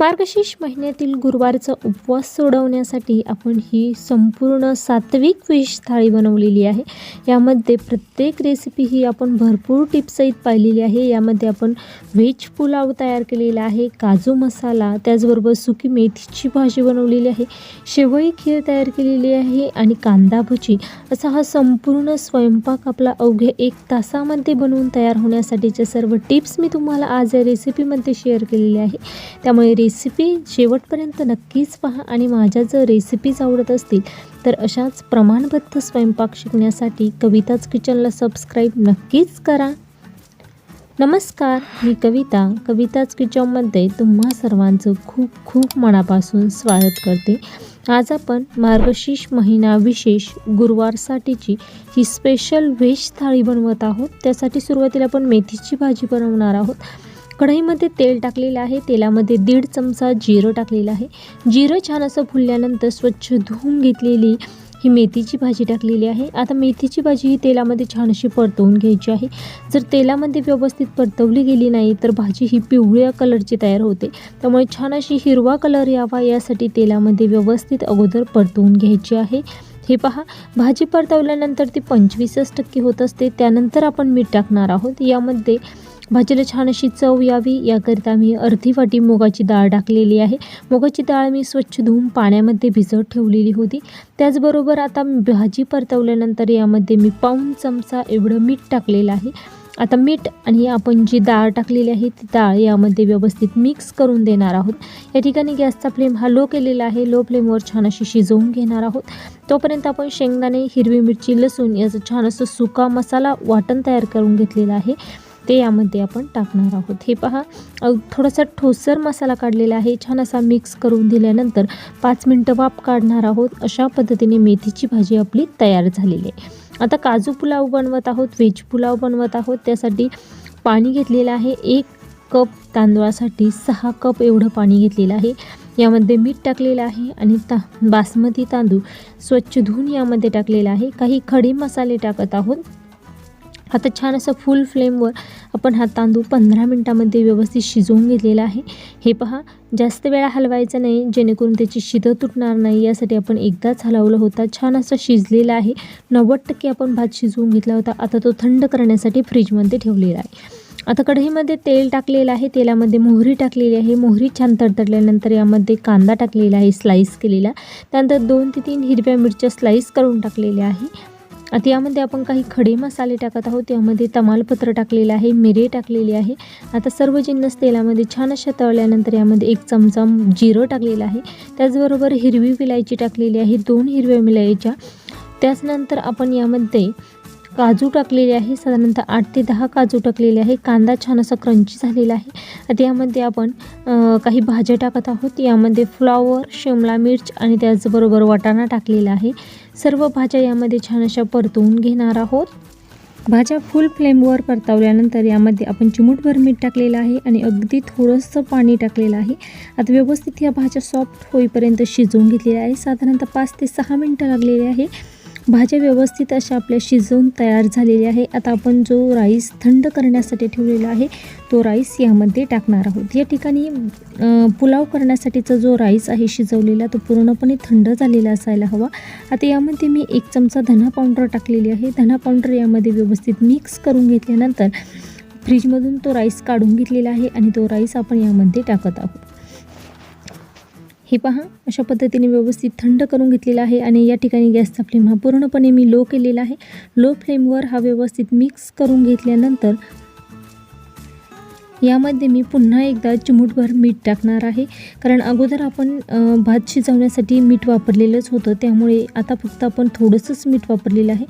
मार्गशीर्ष महिन्यातील गुरुवारचा उपवास सोडवण्यासाठी आपण ही संपूर्ण सात्विक व्हेज थाळी बनवलेली आहे. यामध्ये प्रत्येक रेसिपी ही आपण भरपूर टिप्ससहित पाहिलेली आहे. यामध्ये आपण व्हेज पुलाव तयार केलेला आहे काजू मसाला त्याचबरोबर सुकी मेथीची भाजी बनवलेली आहे शेवई खीर तयार केलेली आहे आणि कांदा भजी असा हा संपूर्ण स्वयंपाक आपला अवघे एक तासामध्ये बनवून तयार होण्यासाठीच्या सर्व टिप्स मी तुम्हाला आज या रेसिपीमध्ये शेअर केलेली आहे. त्यामुळे रेसिपी शेवटपर्यंत नक्कीच पहा आणि माझ्या जर रेसिपीज आवडत असतील तर अशाच प्रमाणबद्ध स्वयंपाक शिकण्यासाठी कविताच किचनला सबस्क्राईब नक्कीच करा. नमस्कार मी कविता. कविताच किचनमध्ये तुम्हा सर्वांचं खूप खूप मनापासून स्वागत करते. आज आपण मार्गशीर्ष महिना विशेष गुरुवारसाठीची ही स्पेशल व्हेज थाळी बनवत आहोत. त्यासाठी सुरुवातीला आपण मेथीची भाजी बनवणार आहोत. कढईमध्ये तेल टाकलेलं आहे. तेलामध्ये दीड चमचा जिरं टाकलेलं आहे. जिरं छान असं फुलल्यानंतर स्वच्छ धुवून घेतलेली ही मेथीची भाजी टाकलेली आहे. आता मेथीची भाजी ही तेलामध्ये छान अशी परतवून घ्यायची आहे. जर तेलामध्ये व्यवस्थित परतवली गेली नाही तर भाजी ही पिवळ्या कलरची तयार होते. त्यामुळे छान अशी हिरवा कलर यावा यासाठी तेलामध्ये व्यवस्थित अगोदर परतवून घ्यायची आहे. हे पहा भाजी परतवल्यानंतर ती पंचवीसच टक्के होत असते. त्यानंतर आपण मीठ टाकणार आहोत. यामध्ये भाजीला छान अशी चव यावी. याकरिता मी अर्धी वाटी मुगाची डाळ टाकलेली आहे. मुगाची डाळ मी स्वच्छ धुवून पाण्यामध्ये भिजत ठेवलेली होती. त्याचबरोबर आता भाजी परतवल्यानंतर यामध्ये मी पाऊन चमचा एवढं मीठ टाकलेलं आहे. आता मीठ आणि आपण जी डाळ टाकलेली आहे ती डाळ यामध्ये व्यवस्थित मिक्स करून देणार आहोत. या ठिकाणी गॅसचा फ्लेम हा लो केलेला आहे. लो फ्लेमवर छान अशी शिजवून घेणार आहोत. तोपर्यंत आपण शेंगदाणे हिरवी मिरची लसूण याचं छान असं सुका मसाला वाटण तयार करून घेतलेला आहे. ते यामध्ये आपण टाकणार आहोत. हे पहा थोडासा ठोसर मसाला काढलेला आहे. छान असा मिक्स करून दिल्यानंतर पाच मिनटं वाफ काढणार आहोत. अशा पद्धतीने मेथीची भाजी आपली तयार झालेली आहे. आता काजू पुलाव बनवत आहोत व्हेज पुलाव बनवत आहोत. त्यासाठी पाणी घेतलेलं आहे. एक कप तांदळासाठी सहा कप एवढं पाणी घेतलेलं आहे. यामध्ये मीठ टाकलेलं आहे आणि ता बासमती तांदूळ स्वच्छ धुवून यामध्ये टाकलेला आहे. काही खडे मसाले टाकत आहोत. आता छान असं फुल फ्लेमवर आपण हा तांदूळ पंधरा मिनटामध्ये व्यवस्थित शिजवून घेतलेला आहे. हे पहा जास्त वेळा हलवायचं नाही जेणेकरून त्याची शिदं तुटणार नाही यासाठी आपण एकदाच हलवलं होता. छान असं शिजलेला आहे. नव्वद टक्के आपण भात शिजवून घेतला होता. आता तो थंड करण्यासाठी फ्रीजमध्ये ठेवलेला आहे. आता कढईमध्ये तेल टाकलेलं आहे. तेलामध्ये मोहरी टाकलेली आहे. मोहरी छान तडतडल्यानंतर यामध्ये कांदा टाकलेला आहे स्लाईस केलेला. त्यानंतर दोन ते तीन हिरव्या मिरच्या स्लाईस करून टाकलेल्या आहे. आता यामध्ये आपण काही खडे मसाले टाकत आहोत. यामध्ये तमालपत्र टाकलेलं आहे मिरे टाकलेली आहे. आता सर्व जिन्नस तेलामध्ये छान अशा तळल्यानंतर यामध्ये एक चमचा जिरं टाकलेलं आहे. त्याचबरोबर हिरवी विलायची टाकलेली आहे दोन हिरव्या मिलायच्या त्याचनंतर आपण यामध्ये काजू टाकलेले आहे साधारणतः आठ ते दहा काजू टाकलेले आहे. कांदा छान असा क्रंची झालेला आहे. आता यामध्ये आपण काही भाज्या टाकत आहोत. यामध्ये फ्लॉवर शिमला मिर्च आणि त्याचबरोबर वाटाणा टाकलेला आहे. सर्व भाज्या यामध्ये छान अशा परतवून घेणार आहोत. भाज्या फुल फ्लेमवर परतवल्यानंतर यामध्ये आपण चिमूटभर मीठ टाकलेलं आहे आणि अगदी थोडंसं पाणी टाकलेलं आहे. आता व्यवस्थित या भाज्या सॉफ्ट होईपर्यंत शिजवून घेतलेल्या आहे साधारणतः पाच ते सहा मिनटं लागलेली आहे. भाज्या व्यवस्थित अशा आपल्या शिजवून तयार झालेल्या आहे आता आपण जो राईस थंड करण्यासाठी ठेवलेला आहे तो राईस यामध्ये टाकणार आहोत. या ठिकाणी पुलाव करण्यासाठीचा जो राईस आहे शिजवलेला तो पूर्णपणे थंड झालेला असायला हवा. आता यामध्ये मी एक चमचा धना पावडर टाकलेली आहे. धना पावडर यामध्ये व्यवस्थित मिक्स करून घेतल्यानंतर फ्रीजमधून तो राईस काढून घेतलेला आहे आणि तो राईस आपण यामध्ये टाकत आहोत. हे पहा अशा पद्धतीने व्यवस्थित थंड करून घेतलेला आहे आणि या ठिकाणी गॅसचा फ्लेम हा पूर्णपणे मी लो केलेला आहे. लो फ्लेमवर हा व्यवस्थित मिक्स करून घेतल्यानंतर यामध्ये मी पुन्हा एकदा चिमूटभर मीठ टाकणार आहे. कारण अगोदर आपण भात शिजवण्यासाठी मीठ वापरलेलंच होतं त्यामुळे आता फक्त आपण थोडंसंच मीठ वापरलेलं आहे.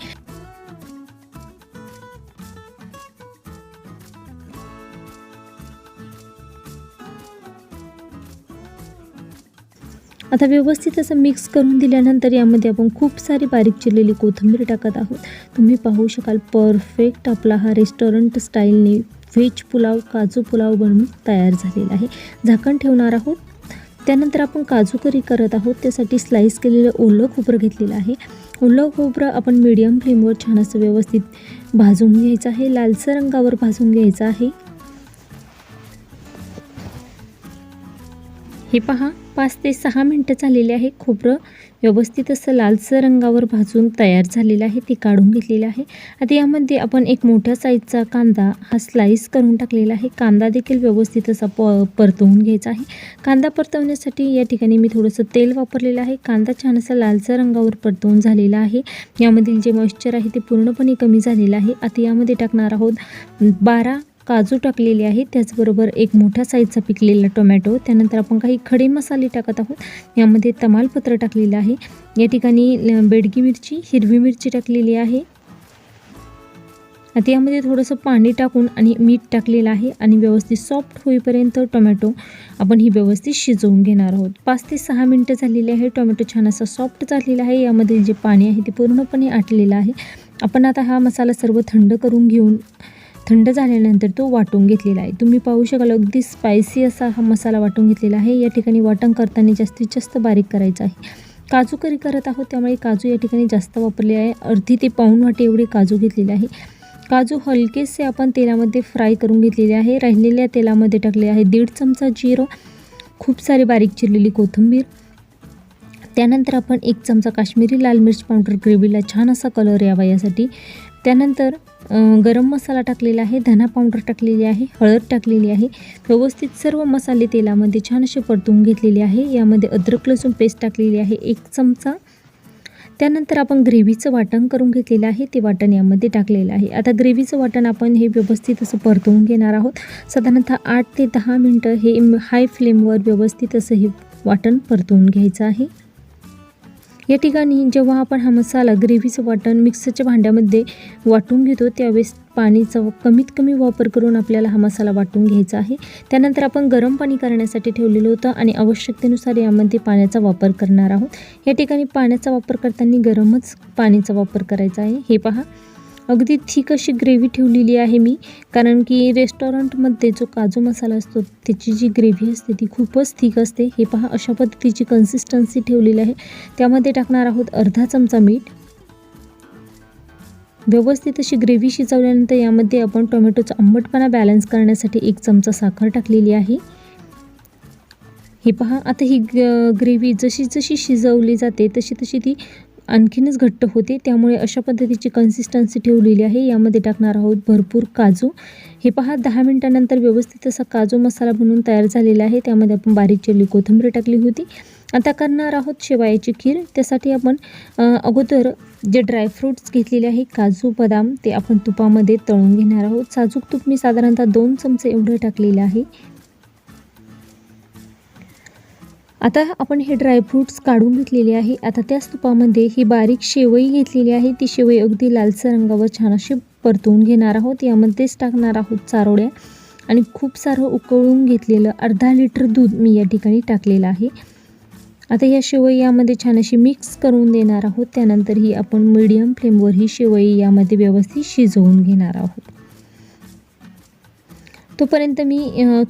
आता व्यवस्थित असं मिक्स करून दिल्यानंतर यामध्ये आपण खूप सारी बारीक चिरलेली कोथिंबीर टाकत आहोत. तुम्ही पाहू शकाल परफेक्ट आपला हा रेस्टॉरंट स्टाईलने व्हेज पुलाव काजू पुलाव बनवून तयार झालेला आहे. झाकण ठेवणार आहोत. त्यानंतर आपण काजू करी करत आहोत. त्यासाठी स्लाईस केलेलं ओलं खोबरं घेतलेलं आहे. ओलं खोबरं आपण मीडियम फ्लेमवर छान असं व्यवस्थित भाजून घ्यायचं आहे. लालसर रंगावर भाजून घ्यायचं आहे. हे पहा पाच ते सहा मिनटं झालेले आहे. खोबरं व्यवस्थित असं लालसर रंगावर भाजून तयार झालेलं आहे. ते काढून घेतलेलं आहे. आता यामध्ये आपण एक मोठ्या साईजचा कांदा हा स्लाईस करून टाकलेला आहे. कांदा देखील व्यवस्थित असा प परतवून घ्यायचा आहे. कांदा परतवण्यासाठी या ठिकाणी मी थोडंसं तेल वापरलेलं आहे. कांदा छान असा लालसर रंगावर परतवून झालेला आहे. यामधील जे मॉइश्चर आहे ते पूर्णपणे कमी झालेलं आहे. आता यामध्ये टाकणार आहोत बारा काजू टाकलेले आहे त्याचबरोबर एक मोठ्या साईजचा पिकलेला टोमॅटो. त्यानंतर आपण काही खडे मसाले टाकत आहोत. यामध्ये तमालपत्र टाकलेलं आहे. या ठिकाणी बेडगी मिरची हिरवी मिरची टाकलेली आहे. आता यामध्ये थोडंसं पाणी टाकून आणि मीठ टाकलेलं आहे आणि व्यवस्थित सॉफ्ट होईपर्यंत टोमॅटो आपण ही व्यवस्थित शिजवून घेणार आहोत. पाच ते सहा मिनटं झालेली आहे. टोमॅटो छान असा सॉफ्ट झालेला आहे. यामध्ये जे पाणी आहे ते पूर्णपणे आटलेलं आहे. आपण आता हा मसाला सर्व थंड करून घेऊन थंड झाल्यानंतर तो वाटून घेतलेला आहे. तुम्ही पाहू शकाल अगदी स्पायसी असा हा मसाला वाटून घेतलेला आहे. या ठिकाणी वाटण करताना जास्तीत जास्त बारीक करायचं आहे. काजू करी करत आहोत त्यामुळे काजू या ठिकाणी जास्त वापरले आहे. अर्धी ते पाऊण वाटे एवढे काजू घेतलेले आहे. काजू हलकेसे आपण तेलामध्ये फ्राय करून घेतलेले आहे. राहिलेल्या तेलामध्ये टाकले आहे दीड चमचा जिरो खूप सारी बारीक चिरलेली कोथिंबीर. त्यानंतर आपण एक चमचा काश्मीरी लाल मिर्च पावडर ग्रेव्हीला छान असा कलर यावा यासाठी. त्यानंतर गरम मसाला टाकलेला आहे धना पावडर टाकलेली आहे हळद टाकलेली आहे. व्यवस्थित सर्व मसाले तेलामध्ये छान असे परतवून घेतलेले आहे. यामध्ये अद्रक लसूण पेस्ट टाकलेली आहे एक चमचा. त्यानंतर आपण ग्रेव्हीचं वाटण करून घेतलेलं आहे ते वाटण यामध्ये टाकलेलं आहे. आता ग्रेव्हीचं वाटण आपण हे व्यवस्थित असं परतवून घेणार आहोत. साधारणतः आठ ते दहा मिनटं हे हाय फ्लेमवर व्यवस्थित असं हे वाटण परतवून घ्यायचं आहे. या ठिकाणी जेव्हा आपण हा मसाला ग्रेव्हीचं वाटण मिक्सरच्या भांड्यामध्ये वाटून घेतो त्यावेळेस पाणीचा कमीत कमी वापर करून आपल्याला हा मसाला वाटून घ्यायचा आहे. त्यानंतर आपण गरम पाणी करण्यासाठी ठेवलेलं होतं आणि आवश्यकतेनुसार यामध्ये पाण्याचा वापर करणार आहोत. या ठिकाणी पाण्याचा वापर करताना गरमच पाण्याचा वापर करायचा आहे. हे पहा. अगदी थिक अशी ग्रेव्ही ठेवलेली आहे मी. कारण की रेस्टॉरंटमध्ये जो काजू मसाला असतो त्याची जी ग्रेव्ही असते ती खूपच थिक असते. हे पहा अशा पद्धतीची कन्सिस्टन्सी ठेवलेली आहे. त्यामध्ये टाकणार आहोत अर्धा चमचा मीठ. व्यवस्थित अशी ग्रेव्ही शिजवल्यानंतर यामध्ये आपण टोमॅटोचा आंबटपणा बॅलन्स करण्यासाठी एक चमचा साखर टाकलेली आहे. हे पहा आता ही ग्रेव्ही जशी जशी शिजवली जाते तशी तशी ती आणखीनच घट्ट होते. त्यामुळे अशा पद्धतीची कन्सिस्टन्सी ठेवलेली आहे. यामध्ये टाकणार आहोत भरपूर काजू. हे पहा दहा मिनटानंतर व्यवस्थित असा काजू मसाला बनवून तयार झालेला आहे. त्यामध्ये आपण बारीक चिरली कोथिंबीर टाकली होती. आता करणार आहोत शेवायाची खीर. त्यासाठी आपण अगोदर जे ड्रायफ्रूट्स घेतलेले आहे काजू बदाम ते आपण तुपामध्ये तळून घेणार आहोत. साजूक तूप मी साधारणतः दोन चमचे एवढं टाकलेलं आहे. आता आपण हे ड्रायफ्रूट्स काढून घेतलेले आहे. आता त्याच तुपामध्ये ही बारीक शेवई घेतलेली आहे. ती शेवई अगदी लालसर रंगावर छान अशी परतवून घेणार आहोत. यामध्येच टाकणार आहोत चारोळ्या आणि खूप सारं उकळून घेतलेलं अर्धा लिटर दूध मी या ठिकाणी टाकलेलं आहे. आता या शेवई यामध्ये छान अशी मिक्स करून देणार आहोत. त्यानंतर ही आपण मीडियम फ्लेमवर ही शेवई यामध्ये व्यवस्थित शिजवून घेणार आहोत. तोपर्यंत मी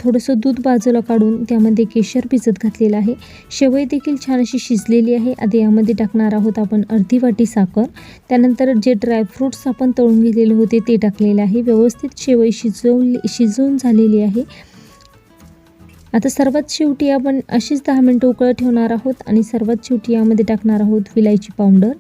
थोडंसं दूध बाजूला काढून त्यामध्ये केशर भिजत घातलेलं आहे. शेवई देखील छान अशी शिजलेली आहे. आता यामध्ये टाकणार आहोत आपण अर्धी वाटी साखर. त्यानंतर जे ड्रायफ्रूट्स आपण तळून घेतलेले होते ते टाकलेले आहे. व्यवस्थित शेवई शिजवली शिजवून झालेली आहे. आता सर्वात शेवटी आपण अशीच दहा मिनटं उकळत ठेवणार आहोत आणि सर्वात शेवटी यामध्ये टाकणार आहोत विलायची पावडर.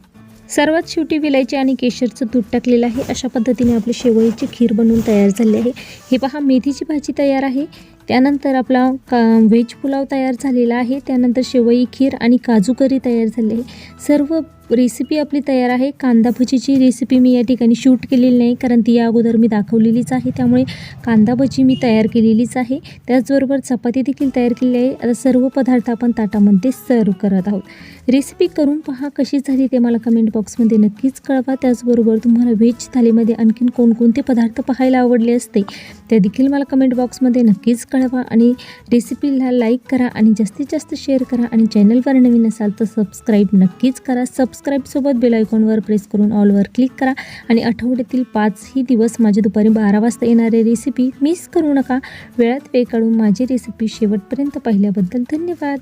सर्वात शेवटी विलायची आणि केशरचं दूध टाकलेलं आहे. अशा पद्धतीने आपली शेवळीची खीर बनवून तयार झाली आहे. हे पहा मेथीची भाजी तयार आहे. त्यानंतर आपला का व्हेज पुलाव तयार झालेला आहे. त्यानंतर शेवई खीर आणि काजू करी तयार झाली आहे. सर्व रेसिपी आपली तयार आहे. कांदा भजीची रेसिपी मी या ठिकाणी शूट केलेली नाही कारण ती या अगोदर मी दाखवलेलीच आहे. त्यामुळे कांदा भजी मी तयार केलेलीच आहे. त्याचबरोबर चपाती देखील तयार केलेली आहे. आता सर्व पदार्थ आपण ताटामध्ये सर्व करत आहोत. रेसिपी करून पहा कशी झाली ते मला कमेंट बॉक्समध्ये नक्कीच कळवा. त्याचबरोबर तुम्हाला व्हेज थालीमध्ये आणखीन कोणकोणते पदार्थ पाहायला आवडले असते ते देखील मला कमेंट बॉक्समध्ये नक्कीच कळवा. आणि रेसिपीला लाईक करा आणि जास्तीत जास्त शेअर करा. आणि चॅनलवर नवीन असाल तर सबस्क्राईब नक्कीच करा. सब सबस्क्राईबसोबत बेल आयकॉनवर प्रेस करून ऑलवर क्लिक करा. आणि आठवड्यातील पाचही दिवस माझ्या दुपारी बारा वाजता येणारे रेसिपी मिस करू नका. वेळात वेळ काढून माझी रेसिपी शेवटपर्यंत पाहिल्याबद्दल धन्यवाद.